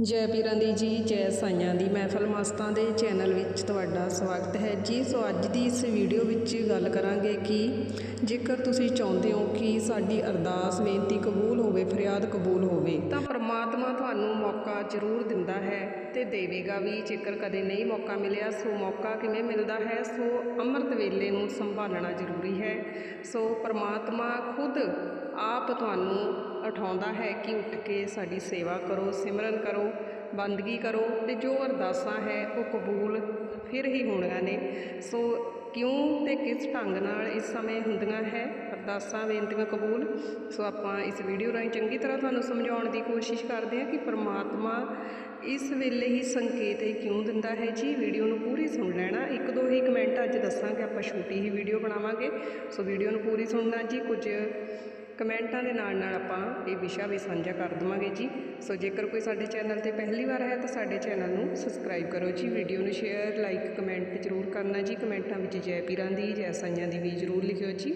ਜੈ ਪੀਰਾਂ ਦੀ ਜੀ, ਜੈ ਸਾਈਆਂ ਦੀ। ਮਹਿਫਲ ਮਸਤਾਂ ਦੇ ਚੈਨਲ ਵਿੱਚ ਤੁਹਾਡਾ ਸਵਾਗਤ ਹੈ ਜੀ। ਸੋ ਅੱਜ ਦੀ ਇਸ ਵੀਡੀਓ ਵਿੱਚ ਗੱਲ ਕਰਾਂਗੇ ਕਿ ਜੇਕਰ ਤੁਸੀਂ ਚਾਹੁੰਦੇ ਹੋ ਕਿ ਸਾਡੀ ਅਰਦਾਸ ਬੇਨਤੀ ਕਬੂਲ ਹੋਵੇ, ਫਰਿਆਦ ਕਬੂਲ ਹੋਵੇ, ਤਾਂ ਪਰਮਾਤਮਾ ਤੁਹਾਨੂੰ ਮੌਕਾ ਜ਼ਰੂਰ ਦਿੰਦਾ ਹੈ ਤੇ ਦੇਵੇਗਾ ਵੀ। ਜੇਕਰ ਕਦੇ ਨਹੀਂ ਮੌਕਾ ਮਿਲਿਆ, ਸੋ ਮੌਕਾ ਕਿਵੇਂ ਮਿਲਦਾ ਹੈ? ਸੋ ਅੰਮ੍ਰਿਤ ਵੇਲੇ ਨੂੰ ਸੰਭਾਲਣਾ ਜ਼ਰੂਰੀ ਹੈ। ਸੋ ਪਰਮਾਤਮਾ ਖੁਦ ਆਪ ਤੁਹਾਨੂੰ ਉਠਾਉਂਦਾ ਹੈ ਕਿ ਉੱਠ ਕੇ ਸਾਡੀ ਸੇਵਾ ਕਰੋ, ਸਿਮਰਨ ਕਰੋ, ਬੰਦਗੀ ਕਰੋ ਤੇ ਜੋ ਅਰਦਾਸਾਂ ਹੈ ਉਹ ਕਬੂਲ ਫਿਰ ਹੀ ਹੋਣੀਆਂ ਨੇ। ਸੋ ਕਿਉਂ ਤੇ ਕਿਸ ਢੰਗ ਨਾਲ ਇਸ ਸਮੇਂ ਹੁੰਦੀਆਂ ਹੈ? ਅਰਦਾਸਾਂ, ਬੇਨਤੀਆਂ ਕਬੂਲ। ਸੋ ਆਪਾਂ ਇਸ ਵੀਡੀਓ ਰਾਹੀਂ ਚੰਗੀ ਤਰ੍ਹਾਂ ਤੁਹਾਨੂੰ ਸਮਝਾਉਣ ਦੀ ਕੋਸ਼ਿਸ਼ ਕਰਦੇ ਹਾਂ ਕਿ ਪ੍ਰਮਾਤਮਾ ਇਸ ਵੇਲੇ ਹੀ ਸੰਕੇਤ ਇਹ ਕਿਉਂ ਦਿੰਦਾ ਹੈ? ਜੀ, ਵੀਡੀਓ ਨੂੰ ਪੂਰੀ ਸੁਣ ਲੈਣਾ। ਇੱਕ, ਦੋ ਹੀ ਕਮੈਂਟ ਅੱਜ ਦੱਸਾਂਗੇ ਆਪਾਂ ਛੋਟੀ ਹੀ ਵੀਡੀਓ ਬਣਾਵਾਂਗੇ। ਸੋ ਵੀਡੀਓ ਨੂੰ ਪੂਰੀ ਸੁਣਨਾ ਜੀ। ਕੁਝ ਕਮੈਂਟਾਂ ਦੇ ਨਾਲ ਨਾਲ ਆਪਾਂ ਇਹ ਵਿਸ਼ਾ ਵੀ ਸਾਂਝਾ ਕਰ ਦਵਾਂਗੇ ਜੀ। ਸੋ ਜੇਕਰ ਕੋਈ ਸਾਡੇ ਚੈਨਲ ਤੇ ਪਹਿਲੀ ਵਾਰ ਹੈ ਤਾਂ ਸਾਡੇ ਚੈਨਲ ਨੂੰ ਸਬਸਕ੍ਰਾਈਬ ਕਰੋ ਜੀ। ਵੀਡੀਓ ਨੂੰ ਸ਼ੇਅਰ, ਲਾਈਕ, ਕਮੈਂਟ ਜ਼ਰੂਰ ਕਰਨਾ ਜੀ। ਕਮੈਂਟਾਂ ਵਿੱਚ ਜੈ ਪੀਰਾਂ ਦੀ, ਜੈ ਸਾਈਆਂ ਦੀ ਵੀ ਜ਼ਰੂਰ ਲਿਖਿਓ ਜੀ।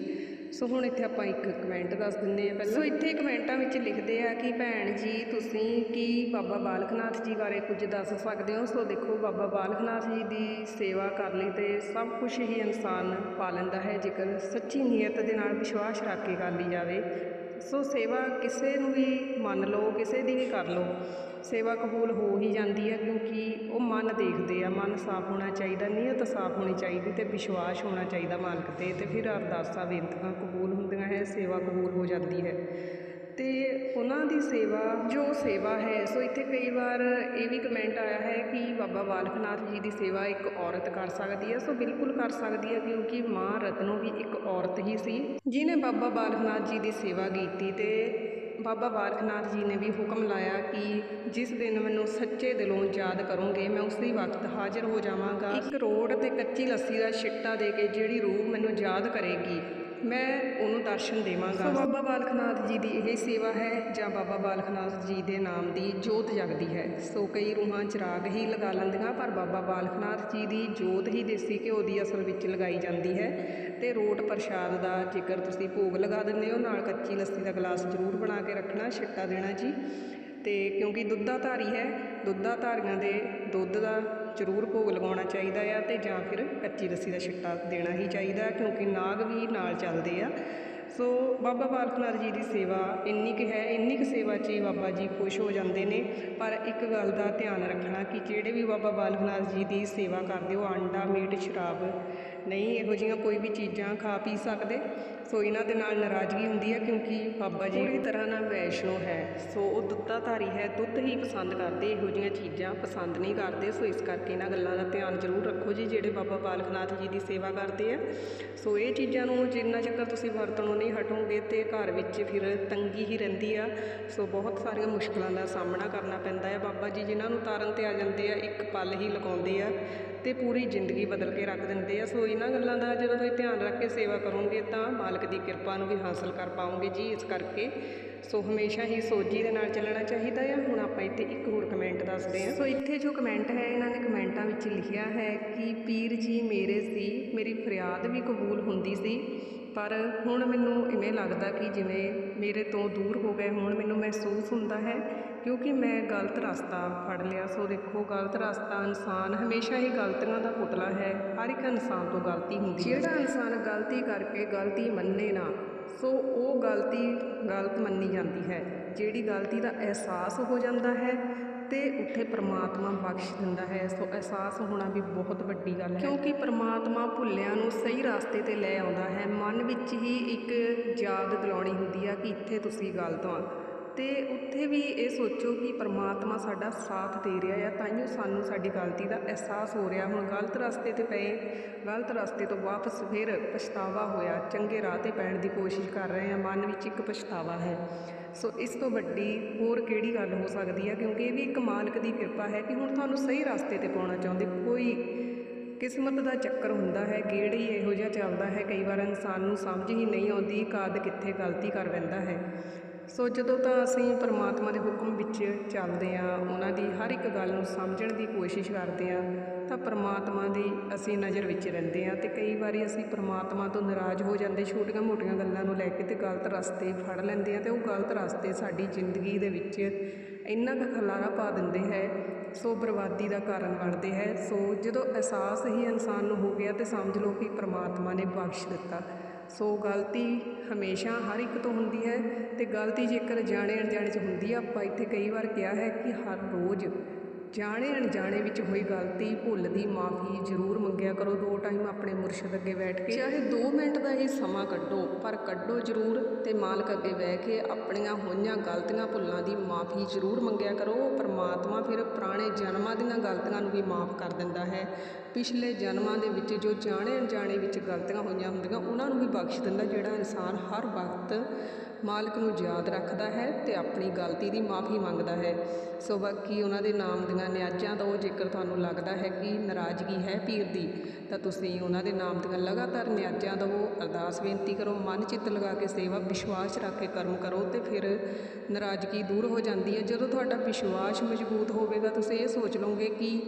ਸੋ ਹੁਣ ਇੱਥੇ ਆਪਾਂ ਇੱਕ ਕਮੈਂਟ ਦੱਸ ਦਿੰਦੇ ਆ ਪਹਿਲਾਂ ਸੋ ਇੱਥੇ ਕਮੈਂਟਾਂ ਵਿੱਚ ਲਿਖਦੇ ਆ ਕਿ, ਭੈਣ ਜੀ, ਤੁਸੀਂ ਕੀ ਬਾਬਾ ਬਾਲਕਨਾਥ ਜੀ ਬਾਰੇ ਕੁਝ ਦੱਸ ਸਕਦੇ ਹੋ? ਸੋ ਦੇਖੋ, ਬਾਬਾ ਬਾਲਕਨਾਥ ਜੀ ਦੀ ਸੇਵਾ ਕਰ ਲਈ ਤੇ ਸਭ ਕੁਝ ਹੀ ਇਨਸਾਨ ਪਾ ਲੈਂਦਾ ਹੈ, ਜੇਕਰ ਸੱਚੀ ਨੀਅਤ ਦੇ ਨਾਲ ਵਿਸ਼ਵਾਸ ਰੱਖ ਕੇ ਕਰ ਲਈ ਜਾਵੇ। ਸੋ ਸੇਵਾ ਕਿਸੇ ਨੂੰ ਵੀ ਮੰਨ ਲਓ, ਕਿਸੇ ਦੀ ਵੀ ਕਰ ਲਓ, ਸੇਵਾ ਕਬੂਲ ਹੋ ਹੀ ਜਾਂਦੀ ਹੈ, ਕਿਉਂਕਿ ਮਨ ਦੇਖਦੇ ਆ, ਮਨ ਸਾਫ਼ ਹੋਣਾ ਚਾਹੀਦਾ ਨੀਅਤ ਸਾਫ਼ ਹੋਣੀ ਚਾਹੀਦੀ ਤੇ ਵਿਸ਼ਵਾਸ ਹੋਣਾ ਚਾਹੀਦਾ ਮਾਲਕ ਤੇ ਤੇ ਫਿਰ ਅਰਦਾਸਾਂ, ਬੇਨਤੀਆਂ ਕਬੂਲ ਹੁੰਦੀਆਂ ਹੈ, ਸੇਵਾ ਕਬੂਲ ਹੋ ਜਾਂਦੀ ਹੈ। ਤੇ ਉਹਨਾਂ ਦੀ ਸੇਵਾ, ਜੋ ਸੇਵਾ ਹੈ, ਸੋ ਇੱਥੇ ਕਈ ਵਾਰ ਇਹ ਵੀ ਕਮੈਂਟ ਆਇਆ ਹੈ ਕਿ ਬਾਬਾ ਬਾਲਕ ਨਾਥ ਜੀ ਦੀ ਸੇਵਾ ਇੱਕ ਔਰਤ ਕਰ ਸਕਦੀ ਹੈ, ਸੋ ਬਿਲਕੁਲ ਕਰ ਸਕਦੀ ਹੈ, ਕਿਉਂਕਿ ਮਾਂ ਰਤਨੋ ਵੀ ਇੱਕ ਔਰਤ ਹੀ ਸੀ ਜਿਨੇ ਬਾਬਾ ਬਾਲਕ ਨਾਥ ਜੀ ਦੀ ਸੇਵਾ ਕੀਤੀ ਤੇ ਬਾਬਾ ਬਾਲਕ ਨਾਥ ਜੀ ਨੇ ਵੀ ਹੁਕਮ ਲਾਇਆ ਕਿ ਜਿਸ ਦਿਨ ਮੈਨੂੰ ਸੱਚੇ ਦਿਲੋਂ ਯਾਦ ਕਰੋਗੇ, ਮੈਂ ਉਸੇ ਵਕਤ ਹਾਜ਼ਰ ਹੋ ਜਾਵਾਂਗਾ। ਇੱਕ ਰੋੜ ਤੇ ਕੱਚੀ ਲੱਸੀ ਦਾ ਛਿੱਟਾ ਦੇ ਕੇ ਜਿਹੜੀ ਰੂਹ ਮੈਨੂੰ ਯਾਦ ਕਰੇਗੀ ਮੈਂ ਉਹਨੂੰ ਦਰਸ਼ਨ ਦੇਵਾਂਗਾ। ਬਾਬਾ ਬਾਲਕ ਨਾਥ ਜੀ ਦੀ ਇਹ ਸੇਵਾ ਹੈ, ਜਾਂ ਬਾਬਾ ਬਾਲਕ ਨਾਥ ਜੀ ਦੇ ਨਾਮ ਦੀ ਜੋਤ ਜਗਦੀ ਹੈ। ਸੋ ਕਈ ਰੂਹਾਂ ਚਿਰਾਗ ਹੀ ਲਗਾ ਲੈਂਦੀਆਂ, ਪਰ ਬਾਬਾ ਬਾਲਕ ਨਾਥ ਜੀ ਦੀ ਜੋਤ ਹੀ ਦੇਸੀ ਘਿਓ ਦੀ ਅਸਲ ਵਿੱਚ ਲਗਾਈ ਜਾਂਦੀ ਹੈ। ਤੇ ਰੋਟ ਪ੍ਰਸ਼ਾਦ ਦਾ ਜੇਕਰ ਤੁਸੀਂ ਭੋਗ ਲਗਾ ਦਿੰਦੇ ਹੋ, ਨਾਲ ਕੱਚੀ ਲੱਸੀ ਦਾ ਗਲਾਸ ਜ਼ਰੂਰ ਬਣਾ ਕੇ ਰੱਖਣਾ, ਛਿੱਟਾ ਦੇਣਾ ਜੀ। ਅਤੇ ਕਿਉਂਕਿ ਦੁੱਧਾਧਾਰੀ ਹੈ, ਦੁੱਧਾਧਾਰੀਆਂ ਦੇ ਦੁੱਧ ਦਾ ਜ਼ਰੂਰ ਭੋਗ ਲਗਾਉਣਾ ਚਾਹੀਦਾ ਆ ਅਤੇ ਜਾਂ ਫਿਰ ਕੱਚੀ ਲੱਸੀ ਦਾ ਛਿੱਟਾ ਦੇਣਾ ਹੀ ਚਾਹੀਦਾ, ਕਿਉਂਕਿ ਨਾਗ ਵੀ ਨਾਲ ਚੱਲਦੇ ਆ। ਸੋ ਬਾਬਾ ਬਾਲਕਨਾਥ ਜੀ ਦੀ ਸੇਵਾ ਇੰਨੀ ਕੁ ਹੈ, ਇੰਨੀ ਕੁ ਸੇਵਾ 'ਚ ਹੀ ਬਾਬਾ ਜੀ ਖੁਸ਼ ਹੋ ਜਾਂਦੇ ਨੇ। ਪਰ ਇੱਕ ਗੱਲ ਦਾ ਧਿਆਨ ਰੱਖਣਾ ਕਿ ਜਿਹੜੇ ਵੀ ਬਾਬਾ ਬਾਲਕ ਬਾਲਕਨਾਥ ਜੀ ਦੀ ਸੇਵਾ ਕਰਦੇ, ਉਹ ਆਂਡਾ, ਮੀਟ, ਸ਼ਰਾਬ ਨਹੀਂ ਇਹੋ ਜਿਹੀਆਂ ਕੋਈ ਵੀ ਚੀਜ਼ਾਂ ਖਾ ਪੀ ਸਕਦੇ। ਸੋ ਇਹਨਾਂ ਦੇ ਨਾਲ ਨਾਰਾਜ਼ਗੀ ਹੁੰਦੀ ਹੈ ਕਿਉਂਕਿ ਬਾਬਾ ਜੀ ਪੂਰੀ ਤਰ੍ਹਾਂ ਨਾਲ ਵੈਸ਼ਨੋ ਹੈ। ਸੋ ਉਹ ਦੁੱਧਾਧਾਰੀ ਹੈ ਦੁੱਧ ਹੀ ਪਸੰਦ ਕਰਦੇ, ਇਹੋ ਜਿਹੀਆਂ ਚੀਜ਼ਾਂ ਪਸੰਦ ਨਹੀਂ ਕਰਦੇ। ਸੋ ਇਸ ਕਰਕੇ ਇਹਨਾਂ ਗੱਲਾਂ ਦਾ ਧਿਆਨ ਜ਼ਰੂਰ ਰੱਖੋ ਜੀ, ਜਿਹੜੇ ਬਾਬਾ ਬਾਲਕਨਾਥ ਜੀ ਦੀ ਸੇਵਾ ਕਰਦੇ ਆ। ਸੋ ਇਹ ਚੀਜ਼ਾਂ ਨੂੰ ਜਿੰਨਾ ਚੱਕਰ ਤੁਸੀਂ ਵਰਤਣੋਂ ਨਹੀਂ ਹਟੋਗੇ ਤੇ ਘਰ ਵਿੱਚ ਫਿਰ ਤੰਗੀ ਹੀ ਰਹਿੰਦੀ ਆ। ਸੋ ਬਹੁਤ ਸਾਰੀਆਂ ਮੁਸ਼ਕਲਾਂ ਦਾ ਸਾਹਮਣਾ ਕਰਨਾ ਪੈਂਦਾ ਹੈ। ਬਾਬਾ ਜੀ ਜਿਨ੍ਹਾਂ ਨੂੰ ਤਾਰਨ ਤੇ ਆ ਜਾਂਦੇ ਆ, ਇੱਕ ਪਲ ਹੀ ਲਗਾਉਂਦੇ ਆ। ਤੇ ਪੂਰੀ ਜ਼ਿੰਦਗੀ ਬਦਲ ਕੇ ਰੱਖ ਦਿੰਦੇ ਆ। ਸੋ ਇਹਨਾਂ ਗੱਲਾਂ ਦਾ ਜਦੋਂ ਤੁਸੀਂ ਧਿਆਨ ਰੱਖ ਕੇ ਸੇਵਾ ਕਰੋਗੇ ਤਾਂ ਮਾਲਕ ਦੀ ਕਿਰਪਾ ਨੂੰ ਵੀ ਹਾਸਲ ਕਰ ਪਾਓਗੇ ਜੀ। ਇਸ ਕਰਕੇ ਸੋ ਹਮੇਸ਼ਾ ਹੀ ਸੋਝੀ ਦੇ ਨਾਲ ਚੱਲਣਾ ਚਾਹੀਦਾ ਹੈ ਹੁਣ ਆਪਾਂ ਇੱਥੇ ਇੱਕ ਹੋਰ ਕਮੈਂਟ ਦੱਸਦੇ ਹਾਂ ਸੋ ਇੱਥੇ ਜੋ ਕਮੈਂਟ ਹੈ, ਇਹਨਾਂ ਨੇ ਕਮੈਂਟਾਂ ਵਿੱਚ ਲਿਖਿਆ ਹੈ ਕਿ, ਪੀਰ ਜੀ ਮੇਰੇ ਸੀ, ਮੇਰੀ ਫਰਿਆਦ ਵੀ ਕਬੂਲ ਹੁੰਦੀ ਸੀ। ਪਰ ਹੁਣ ਮੈਨੂੰ ਇਵੇਂ ਲੱਗਦਾ ਕਿ ਜਿਵੇਂ ਮੇਰੇ ਤੋਂ ਦੂਰ ਹੋ ਗਏ ਹੁਣ, ਮੈਨੂੰ ਮਹਿਸੂਸ ਹੁੰਦਾ ਹੈ ਕਿਉਂਕਿ ਮੈਂ ਗਲਤ ਰਸਤਾ ਫੜ ਲਿਆ। ਸੋ ਦੇਖੋ, ਗਲਤ ਰਸਤਾ ਇਨਸਾਨ ਹਮੇਸ਼ਾ ਹੀ ਗਲਤੀਆਂ ਦਾ ਪੁਤਲਾ ਹੈ। ਹਰ ਇੱਕ ਇਨਸਾਨ ਤੋਂ ਗਲਤੀ ਹੁੰਦੀ ਹੈ। ਜਿਹੜਾ ਇਨਸਾਨ ਗਲਤੀ ਕਰਕੇ ਗਲਤੀ ਮੰਨੇ ਨਾ, ਸੋ ਉਹ ਗਲਤੀ ਗਲਤ ਮੰਨੀ ਜਾਂਦੀ ਹੈ। ਜਿਹੜੀ ਗਲਤੀ ਦਾ ਅਹਿਸਾਸ ਹੋ ਜਾਂਦਾ ਹੈ ਤੇ ਉੱਥੇ ਪ੍ਰਮਾਤਮਾ ਬਖਸ਼ ਦਿੰਦਾ ਹੈ। ਸੋ ਅਹਿਸਾਸ ਹੋਣਾ ਵੀ ਬਹੁਤ ਵੱਡੀ ਗੱਲ ਹੈ। ਕਿਉਂਕਿ ਪ੍ਰਮਾਤਮਾ ਭੁੱਲਿਆਂ ਨੂੰ ਸਹੀ ਰਸਤੇ ਤੇ ਲੈ ਆਉਂਦਾ ਹੈ। ਮਨ ਵਿੱਚ ਹੀ ਇੱਕ ਯਾਦ ਦਿਲਾਉਣੀ ਹੁੰਦੀ ਆ ਕਿ ਇੱਥੇ ਤੁਸੀਂ ਗਲਤ ਆ। ਤੇ ਉੱਥੇ ਵੀ ਇਹ ਸੋਚੋ ਕਿ ਪਰਮਾਤਮਾ ਸਾਡਾ ਸਾਥ ਦੇ ਰਿਹਾ ਆ ਤਾਈਓ ਸਾਨੂੰ ਸਾਡੀ ਗਲਤੀ ਦਾ ਅਹਿਸਾਸ ਹੋ ਰਿਹਾ। ਹੁਣ ਗਲਤ ਰਸਤੇ ਤੇ ਪਏ, ਗਲਤ ਰਸਤੇ ਤੋਂ ਵਾਪਸ ਫਿਰ ਪਛਤਾਵਾ ਹੋਇਆ। ਚੰਗੇ ਰਾਹ ਤੇ ਪੈਣ ਦੀ ਕੋਸ਼ਿਸ਼ ਕਰ ਰਹੇ ਆ ਮਨ ਵਿੱਚ ਇੱਕ ਪਛਤਾਵਾ ਹੈ। ਸੋ ਇਸ ਤੋਂ ਵੱਡੀ ਹੋਰ ਕਿਹੜੀ ਗੱਲ ਹੋ ਸਕਦੀ ਹੈ ਕਿਉਂਕਿ ਇਹ ਵੀ ਇੱਕ ਮਾਲਕ ਦੀ ਕਿਰਪਾ ਹੈ ਕਿ ਹੁਣ ਤੁਹਾਨੂੰ ਸਹੀ ਰਸਤੇ ਤੇ ਪਾਉਣਾ ਚਾਹੁੰਦੇ। ਕੋਈ ਕਿਸਮਤ ਦਾ ਚੱਕਰ ਹੁੰਦਾ ਹੈ, ਗੇੜ ਹੀ ਇਹੋ ਜਿਹਾ ਚੱਲਦਾ ਹੈ। ਕਈ ਵਾਰ ਇਨਸਾਨ ਨੂੰ ਸਮਝ ਹੀ ਨਹੀਂ ਆਉਂਦੀ ਕਦ ਕਿੱਥੇ ਗਲਤੀ ਕਰ ਬੈਂਦਾ ਹੈ। ਸੋ ਜਦੋਂ ਤਾਂ ਅਸੀਂ ਪਰਮਾਤਮਾ ਦੇ ਹੁਕਮ ਵਿੱਚ ਚੱਲਦੇ ਹਾਂ, ਉਹਨਾਂ ਦੀ ਹਰ ਇੱਕ ਗੱਲ ਨੂੰ ਸਮਝਣ ਦੀ ਕੋਸ਼ਿਸ਼ ਕਰਦੇ ਹਾਂ, ਤਾਂ ਪਰਮਾਤਮਾ ਦੀ ਅਸੀਂ ਨਜ਼ਰ ਵਿੱਚ ਰਹਿੰਦੇ ਹਾਂ ਤੇ ਕਈ ਵਾਰੀ ਅਸੀਂ ਪਰਮਾਤਮਾ ਤੋਂ ਨਾਰਾਜ਼ ਹੋ ਜਾਂਦੇ ਛੋਟੀਆਂ-ਮੋਟੀਆਂ ਗੱਲਾਂ ਨੂੰ ਲੈ ਕੇ ਤੇ ਗਲਤ ਰਸਤੇ ਫੜ ਲੈਂਦੇ ਹਾਂ ਤੇ ਉਹ ਗਲਤ ਰਸਤੇ ਸਾਡੀ ਜ਼ਿੰਦਗੀ ਦੇ ਵਿੱਚ ਇੰਨਾ ਕੁ ਖਲਾਰਾ ਪਾ ਦਿੰਦੇ ਹੈ, ਸੋ ਬਰਬਾਦੀ ਦਾ ਕਾਰਨ ਬਣਦੇ ਹੈ। ਸੋ ਜਦੋਂ ਅਹਿਸਾਸ ਹੀ ਇਨਸਾਨ ਨੂੰ ਹੋ ਗਿਆ ਤੇ ਸਮਝ ਲਓ ਕਿ ਪਰਮਾਤਮਾ ਨੇ ਬਖਸ਼ ਦਿੱਤਾ। ਸੋ ਗਲਤੀ ਹਮੇਸ਼ਾ ਹਰ ਇੱਕ ਤੋਂ ਹੁੰਦੀ ਹੈ ਅਤੇ ਗਲਤੀ ਜੇਕਰ ਜਾਣੇ ਅਣਜਾਣੇ 'ਚ ਹੁੰਦੀ ਆ, ਆਪਾਂ ਇੱਥੇ ਕਈ ਵਾਰ ਕਿਹਾ ਹੈ ਕਿ ਹਰ ਰੋਜ਼ ਜਾਣੇ ਅਣਜਾਣੇ ਵਿੱਚ ਹੋਈ ਗਲਤੀ, ਭੁੱਲ ਦੀ ਮਾਫੀ ਜ਼ਰੂਰ ਮੰਗਿਆ ਕਰੋ। ਦੋ ਟਾਈਮ ਆਪਣੇ ਮੁਰਸ਼ਿਦ ਅੱਗੇ ਬੈਠ ਕੇ। ਚਾਹੇ 2 ਮਿੰਟ ਦਾ ਹੀ ਸਮਾਂ ਕੱਢੋ, ਪਰ ਕੱਢੋ ਜ਼ਰੂਰ ਤੇ ਮਾਲਕ ਅੱਗੇ ਬਹਿ ਕੇ ਆਪਣੀਆਂ ਹੋਈਆਂ ਗਲਤੀਆਂ, ਭੁੱਲਾਂ ਦੀ ਮਾਫੀ ਜ਼ਰੂਰ ਮੰਗਿਆ ਕਰੋ। ਪਰਮਾਤਮਾ ਫਿਰ ਪੁਰਾਣੇ ਜਨਮਾਂ ਦੀਆਂ ਗਲਤੀਆਂ ਨੂੰ ਵੀ ਮਾਫ ਕਰ ਦਿੰਦਾ ਹੈ। ਪਿਛਲੇ ਜਨਮਾਂ ਦੇ ਵਿੱਚ ਜੋ ਜਾਣੇ ਅਣਜਾਣੇ ਵਿੱਚ ਗਲਤੀਆਂ ਹੋਈਆਂ ਹੁੰਦੀਆਂ, ਉਹਨਾਂ ਨੂੰ ਵੀ ਬਖਸ਼ ਦਿੰਦਾ, ਜਿਹੜਾ ਇਨਸਾਨ ਹਰ ਵਕਤ ਮਾਲਕ ਨੂੰ ਯਾਦ ਰੱਖਦਾ ਹੈ ਅਤੇ ਆਪਣੀ ਗਲਤੀ ਦੀ ਮਾਫੀ ਮੰਗਦਾ ਹੈ। ਸੋ ਬਾਕੀ ਉਹਨਾਂ ਦੇ ਨਾਮ ਦੀਆਂ ਨਿਆਜ਼ਾਂ ਦਾ ਉਹ ਜੇਕਰ ਤੁਹਾਨੂੰ ਲੱਗਦਾ ਹੈ ਕਿ ਨਾਰਾਜ਼ਗੀ ਹੈ ਪੀਰ ਦੀ, ਤਾਂ ਤੁਸੀਂ ਉਹਨਾਂ ਦੇ ਨਾਮ ਦੀਆਂ ਲਗਾਤਾਰ ਨਿਆਜ਼ਾਂ ਦਿਓ ਅਰਦਾਸ ਬੇਨਤੀ ਕਰੋ, ਮਨ ਚਿੱਤ ਲਗਾ ਕੇ ਸੇਵਾ, ਵਿਸ਼ਵਾਸ ਰੱਖ ਕੇ ਕਰਮ ਕਰੋ ਤੇ ਫਿਰ ਨਾਰਾਜ਼ਗੀ ਦੂਰ ਹੋ ਜਾਂਦੀ ਹੈ। ਜਦੋਂ ਤੁਹਾਡਾ ਵਿਸ਼ਵਾਸ ਮਜ਼ਬੂਤ ਹੋਵੇਗਾ, ਤੁਸੀਂ ਇਹ ਸੋਚ ਲਓਗੇ ਕਿ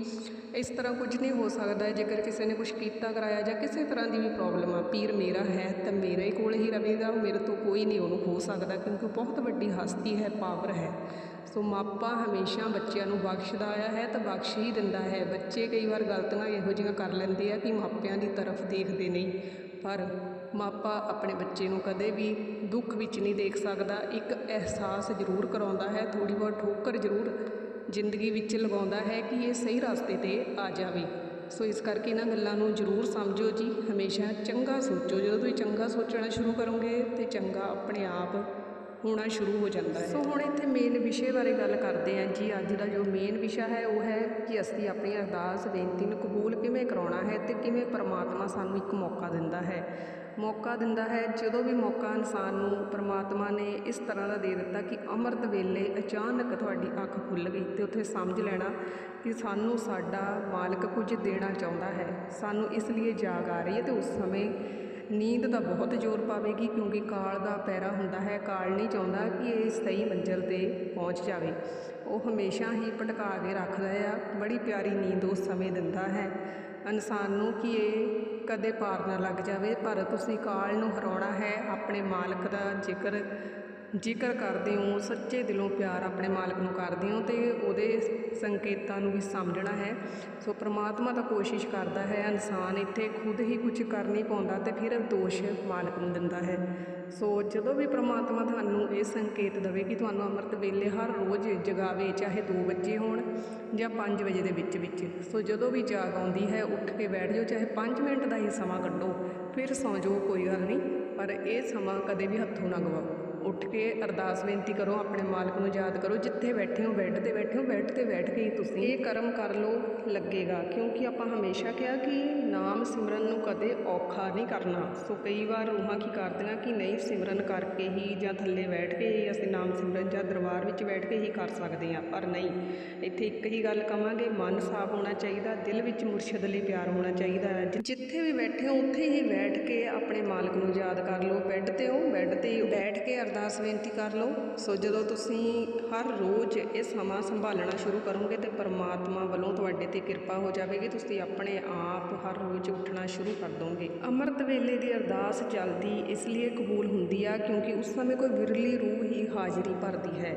ਇਸ ਤਰ੍ਹਾਂ ਕੁਝ ਨਹੀਂ ਹੋ ਸਕਦਾ, ਜੇਕਰ ਕਿਸੇ ਨੇ ਕੁਝ ਕੀਤਾ, ਕਰਾਇਆ ਜਾਂ ਕਿਸੇ ਤਰ੍ਹਾਂ ਦੀ ਵੀ ਪ੍ਰੋਬਲਮ ਆ, ਪੀਰ ਮੇਰਾ ਹੈ ਤਾਂ ਮੇਰੇ ਕੋਲ ਹੀ ਰਵੇਗਾ ਮੇਰੇ ਤੋਂ ਕੋਈ ਨਹੀਂ ਉਹਨੂੰ ਖੋਸ ਸਕਦਾ ਕਿਉਂਕਿ ਬਹੁਤ ਵੱਡੀ ਹਸਤੀ ਹੈ, ਪਾਵਰ ਹੈ। ਸੋ ਮਾਪਾ ਹਮੇਸ਼ਾ ਬੱਚਿਆਂ ਨੂੰ ਬਖਸ਼ਦਾ ਆਇਆ ਹੈ ਤਾਂ ਬਖਸ਼ ਹੀ ਦਿੰਦਾ ਹੈ। ਬੱਚੇ ਕਈ ਵਾਰ ਗਲਤੀਆਂ ਇਹੋ ਜਿਹੀਆਂ ਕਰ ਲੈਂਦੇ ਆ ਕਿ ਮਾਪਿਆਂ ਦੀ ਤਰਫ ਦੇਖਦੇ ਨਹੀਂ। ਪਰ ਮਾਪਾ ਆਪਣੇ ਬੱਚੇ ਨੂੰ ਕਦੇ ਵੀ ਦੁੱਖ ਵਿੱਚ ਨਹੀਂ ਦੇਖ ਸਕਦਾ। ਇੱਕ ਅਹਿਸਾਸ ਜ਼ਰੂਰ ਕਰਾਉਂਦਾ ਹੈ ਥੋੜੀ ਬਹੁਤ ਠੋਕਰ ਜ਼ਰੂਰ ਜ਼ਿੰਦਗੀ ਵਿੱਚ ਲਗਾਉਂਦਾ ਹੈ ਕਿ ਇਹ ਸਹੀ ਰਸਤੇ ਤੇ ਆ ਜਾਵੇ। ਸੋ ਇਸ ਕਰਕੇ ਇਹਨਾਂ ਗੱਲਾਂ ਨੂੰ ਜ਼ਰੂਰ ਸਮਝੋ ਜੀ। ਹਮੇਸ਼ਾ ਚੰਗਾ ਸੋਚੋ। ਜਦੋਂ ਤੁਸੀਂ ਚੰਗਾ ਸੋਚਣਾ ਸ਼ੁਰੂ ਕਰੋਗੇ ਤੇ ਚੰਗਾ ਆਪਣੇ ਆਪ ਹੋਣਾ ਸ਼ੁਰੂ ਹੋ ਜਾਂਦਾ ਹੈ। ਸੋ ਹੁਣ ਇੱਥੇ ਮੇਨ ਵਿਸ਼ੇ ਬਾਰੇ ਗੱਲ ਕਰਦੇ ਹਾਂ ਜੀ। ਅੱਜ ਦਾ ਜੋ ਮੇਨ ਵਿਸ਼ਾ ਹੈ, ਉਹ ਹੈ ਕਿ ਅਸੀਂ ਆਪਣੀ ਅਰਦਾਸ, ਬੇਨਤੀ ਨੂੰ ਕਬੂਲ ਕਿਵੇਂ ਕਰਾਉਣਾ ਹੈ ਤੇ ਕਿਵੇਂ ਪਰਮਾਤਮਾ ਸਾਨੂੰ ਇੱਕ ਮੌਕਾ ਦਿੰਦਾ ਹੈ। ਮੌਕਾ ਦਿੰਦਾ ਹੈ, ਜਦੋਂ ਵੀ ਮੌਕਾ ਇਨਸਾਨ ਨੂੰ ਪਰਮਾਤਮਾ ਨੇ ਇਸ ਤਰ੍ਹਾਂ ਦਾ ਦੇ ਦਿੱਤਾ ਕਿ ਅੰਮ੍ਰਿਤ ਵੇਲੇ ਅਚਾਨਕ ਤੁਹਾਡੀ ਅੱਖ ਖੁੱਲ ਗਈ ਤੇ ਉੱਥੇ ਸਮਝ ਲੈਣਾ ਕਿ ਸਾਨੂੰ ਸਾਡਾ ਮਾਲਕ ਕੁਝ ਦੇਣਾ ਚਾਹੁੰਦਾ ਹੈ। ਸਾਨੂੰ ਇਸ ਲਈ ਜਾਗ ਆ ਰਹੀ ਹੈ ਤੇ ਉਸ ਸਮੇਂ ਨੀਂਦ ਦਾ ਬਹੁਤ ਜ਼ੋਰ ਪਾਵੇਗੀ ਕਿਉਂਕਿ ਕਾਲ ਦਾ ਪੈਰਾ ਹੁੰਦਾ ਹੈ। ਕਾਲ ਨਹੀਂ ਚਾਹੁੰਦਾ ਕਿ ਇਹ ਸਹੀ ਮੰਜ਼ਿਲ ਤੇ ਪਹੁੰਚ ਜਾਵੇ। ਉਹ ਹਮੇਸ਼ਾ ਹੀ ਭਟਕਾ ਕੇ ਰੱਖਦਾ ਆ। ਬੜੀ ਪਿਆਰੀ ਨੀਂਦ ਉਸ ਸਮੇਂ ਦਿੰਦਾ ਹੈ। ਇਨਸਾਨ ਨੂੰ ਕਿ ਇਹ ਕਦੇ ਪਾਰ ਨਾ ਲੱਗ ਜਾਵੇ, ਪਰ ਤੁਸੀਂ ਕਾਲ ਨੂੰ ਹਰਾਉਣਾ ਹੈ, ਆਪਣੇ ਮਾਲਕ ਦਾ ਜ਼ਿਕਰ ਜ਼ਿਕਰ ਕਰਦੇ ਹੋ, ਸੱਚੇ ਦਿਲੋਂ ਪਿਆਰ ਆਪਣੇ ਮਾਲਕ ਨੂੰ ਕਰਦੇ ਹੋ, ਤੇ ਉਹਦੇ ਸੰਕੇਤਾਂ ਨੂੰ ਵੀ ਸਮਝਣਾ ਹੈ। ਸੋ ਪ੍ਰਮਾਤਮਾ ਤਾਂ ਕੋਸ਼ਿਸ਼ ਕਰਦਾ ਹੈ, ਇਨਸਾਨ ਇੱਥੇ ਖੁਦ ਹੀ ਕੁਝ ਕਰ ਨਹੀਂ ਪਾਉਂਦਾ ਤੇ ਫਿਰ ਦੋਸ਼ ਮਾਲਕ ਨੂੰ ਦਿੰਦਾ ਹੈ। ਸੋ ਜਦੋਂ ਵੀ ਪ੍ਰਮਾਤਮਾ ਤੁਹਾਨੂੰ ਇਹ ਸੰਕੇਤ ਦੇਵੇ ਕਿ ਤੁਹਾਨੂੰ ਅੰਮ੍ਰਿਤ ਵੇਲੇ ਹਰ ਰੋਜ਼ ਜਗਾਵੇ, ਚਾਹੇ 2 ਵਜੇ ਹੋਣ ਜਾਂ 5 ਵਜੇ ਦੇ ਵਿੱਚ ਵਿੱਚ, ਸੋ ਜਦੋਂ ਵੀ ਜਾਗ ਆਉਂਦੀ ਹੈ, ਉੱਠ ਕੇ ਬੈਠ ਜਾਓ, ਚਾਹੇ 5 ਮਿੰਟ ਦਾ ਹੀ ਸਮਾਂ ਕੱਢੋ, ਫਿਰ ਸੌਂ ਜਾਓ, ਕੋਈ ਗੱਲ ਨਹੀਂ। ਪਰ ਇਹ ਸਮਾਂ ਕਦੇ ਵੀ ਹੱਥੋਂ ਨਾ ਗਵਾਓ। ਉੱਠ ਕੇ ਅਰਦਾਸ ਬੇਨਤੀ ਕਰੋ, ਆਪਣੇ ਮਾਲਕ ਨੂੰ ਯਾਦ ਕਰੋ, ਜਿੱਥੇ ਬੈਠੇ ਹੋ, ਬੈੱਡ ਤੇ ਬੈਠੇ ਹੋ, ਬੈੱਡ ਤੇ ਬੈਠ ਕੇ ਹੀ ਤੁਸੀਂ ਇਹ ਕਰਮ ਕਰ ਲਓ ਲੱਗੇਗਾ। ਕਿਉਂਕਿ ਆਪਾਂ ਹਮੇਸ਼ਾ ਕਿਹਾ ਕਿ ਨਾਮ ਸਿਮਰਨ ਨੂੰ ਕਦੇ ਔਖਾ ਨਹੀਂ ਕਰਨਾ। ਸੋ ਕਈ ਵਾਰ ਰੂਹਾਂ ਕੀ ਕਰਦੀਆਂ ਕਿ ਨਹੀਂ, ਸਿਮਰਨ ਕਰਕੇ ਹੀ ਜਾਂ ਥੱਲੇ ਬੈਠ ਕੇ ਹੀ ਅਸੀਂ ਨਾਮ ਸਿਮਰਨ ਜਾਂ ਦਰਬਾਰ ਵਿੱਚ ਬੈਠ ਕੇ ਹੀ ਕਰ ਸਕਦੇ ਹਾਂ, ਪਰ ਨਹੀਂ। ਇੱਥੇ ਇੱਕ ਹੀ ਗੱਲ ਕਵਾਂਗੇ, ਮਨ ਸਾਫ਼ ਹੋਣਾ ਚਾਹੀਦਾ, ਦਿਲ ਵਿੱਚ ਮੁਰਸ਼ਿਦ ਲਈ ਪਿਆਰ ਹੋਣਾ ਚਾਹੀਦਾ ਹੈ। ਜਿੱਥੇ ਵੀ ਬੈਠੇ ਹੋ, ਉੱਥੇ ਹੀ ਬੈਠ ਕੇ ਆਪਣੇ ਮਾਲਕ ਨੂੰ ਯਾਦ ਕਰ ਲਓ। ਬੈੱਡ ਤੇ ਹੋ, ਬੈੱਡ ਤੇ ਹੀ ਬੈਠ ਕੇ ਅਰਦਾਸ ਬੇਨਤੀ ਕਰ ਲਓ। ਸੋ ਜਦੋਂ ਤੁਸੀਂ ਹਰ ਰੋਜ਼ ਇਹ ਸਮਾਂ ਸੰਭਾਲਣਾ ਸ਼ੁਰੂ ਕਰੋਗੇ ਤੇ ਪਰਮਾਤਮਾ ਵੱਲੋਂ ਤੁਹਾਡੇ ਤੇ ਕਿਰਪਾ ਹੋ ਜਾਵੇਗੀ। ਤੁਸੀਂ ਆਪਣੇ ਆਪ ਹਰ ਰੋਜ਼ ਉੱਠਣਾ ਸ਼ੁਰੂ ਕਰ ਦੋਗੇ। ਅੰਮ੍ਰਿਤ ਵੇਲੇ ਦੀ ਅਰਦਾਸ ਜਲਦੀ ਇਸ ਲਈ ਕਬੂਲ ਹੁੰਦੀ ਆ ਕਿਉਂਕਿ ਉਸ ਸਮੇਂ ਕੋਈ ਵਿਰਲੀ ਰੂਹ ਹੀ ਹਾਜ਼ਰੀ ਭਰਦੀ ਹੈ।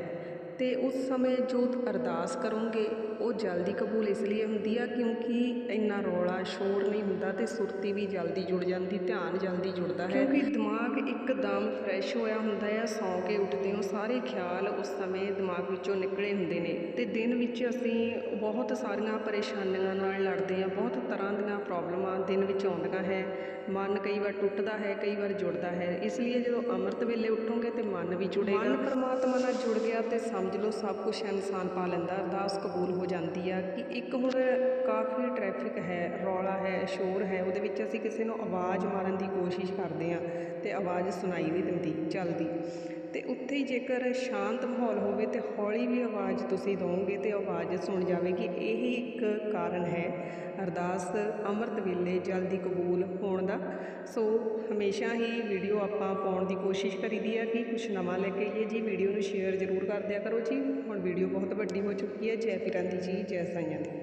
ਤੇ ਉਸ ਸਮੇਂ ਜੋ ਅਰਦਾਸ ਕਰੋਗੇ ਉਹ ਜਲਦੀ ਕਬੂਲ ਇਸ ਲਈ ਹੁੰਦੀ ਆ ਕਿਉਂਕਿ ਇੰਨਾ ਰੌਲਾ ਸ਼ੋਰ ਨਹੀਂ ਹੁੰਦਾ ਤੇ ਸੁਰਤੀ ਵੀ ਜਲਦੀ ਜੁੜ ਜਾਂਦੀ ਧਿਆਨ ਜਲਦੀ ਜੁੜਦਾ ਹੈ। ਕਿਉਂਕਿ ਦਿਮਾਗ ਇੱਕਦਮ ਫਰੈਸ਼ ਹੋਇਆ ਹੁੰਦਾ ਹੈ ਸੌਂ ਕੇ ਉੱਠਦੇ ਹੋ ਸਾਰੇ ਖਿਆਲ ਉਸ ਸਮੇਂ ਦਿਮਾਗ ਵਿੱਚੋਂ ਨਿਕਲੇ ਹੁੰਦੇ ਨੇ ਤੇ ਦਿਨ ਵਿੱਚ ਅਸੀਂ ਬਹੁਤ ਸਾਰੀਆਂ ਪਰੇਸ਼ਾਨੀਆਂ ਨਾਲ ਲੜਦੇ ਹਾਂ ਬਹੁਤ ਤਰ੍ਹਾਂ ਦੀਆਂ ਪ੍ਰੋਬਲਮਾਂ ਦਿਨ ਵਿੱਚ ਆਉਂਦੀਆਂ ਹੈ ਮਨ ਕਈ ਵਾਰ ਟੁੱਟਦਾ ਹੈ ਕਈ ਵਾਰ ਜੁੜਦਾ ਹੈ ਇਸ ਲਈ ਜਦੋਂ ਅੰਮ੍ਰਿਤ ਵੇਲੇ ਉੱਠੋਗੇ ਤੇ ਮਨ ਵੀ ਜੁੜੇਗਾ। ਮਨ ਪਰਮਾਤਮਾ ਨਾਲ ਜੁੜ ਗਿਆ ਤੇ ਸਮਝ ਲਓ ਸਭ ਕੁਝ ਇਨਸਾਨ ਪਾ ਲੈਂਦਾ ਅਰਦਾਸ ਕਬੂਲ ਹੋ ਜਾਂਦੀ ਆ ਕਿ ਇੱਕ ਹੁਣ ਕਾਫੀ ਟਰੈਫਿਕ ਹੈ, ਰੌਲਾ ਹੈ, ਸ਼ੋਰ ਹੈ, ਉਹਦੇ ਵਿੱਚ ਅਸੀਂ ਕਿਸੇ ਨੂੰ ਆਵਾਜ਼ ਮਾਰਨ ਦੀ ਕੋਸ਼ਿਸ਼ ਕਰਦੇ ਹਾਂ ਅਤੇ ਆਵਾਜ਼ ਸੁਣਾਈ ਨਹੀਂ ਦਿੰਦੀ, ਚੱਲਦੀ। ਅਤੇ ਉੱਥੇ ਹੀ ਜੇਕਰ ਸ਼ਾਂਤ ਮਾਹੌਲ ਹੋਵੇ ਤੇ ਹੌਲੀ ਵੀ ਆਵਾਜ਼ ਤੁਸੀਂ ਦਿਓਗੇ ਤੇ ਆਵਾਜ਼ ਸੁਣ ਜਾਵੇਗੀ, ਇਹ ਇੱਕ ਕਾਰਨ ਹੈ ਅਰਦਾਸ ਅੰਮ੍ਰਿਤ ਵੇਲੇ ਜਲਦੀ ਕਬੂਲ ਹੋਣ ਦਾ। ਸੋ ਹਮੇਸ਼ਾ ਹੀ ਵੀਡੀਓ ਆਪਾਂ ਪਾਉਣ ਦੀ ਕੋਸ਼ਿਸ਼ ਕਰੀਦੀ ਹੈ ਕਿ ਕੁਛ ਨਵਾਂ ਲੈ ਕੇ ਆਈਏ। ਜੀ, ਵੀਡੀਓ ਨੂੰ ਸ਼ੇਅਰ ਜ਼ਰੂਰ ਕਰ ਦਿਆ ਕਰੋ ਜੀ। ਹੁਣ ਵੀਡੀਓ ਬਹੁਤ ਵੱਡੀ ਹੋ ਚੁੱਕੀ ਹੈ। ਜੈ ਪੀਰਾਂ ਦੀ ਜੀ, ਜੈ ਸਾਈਆਂ ਦੀ।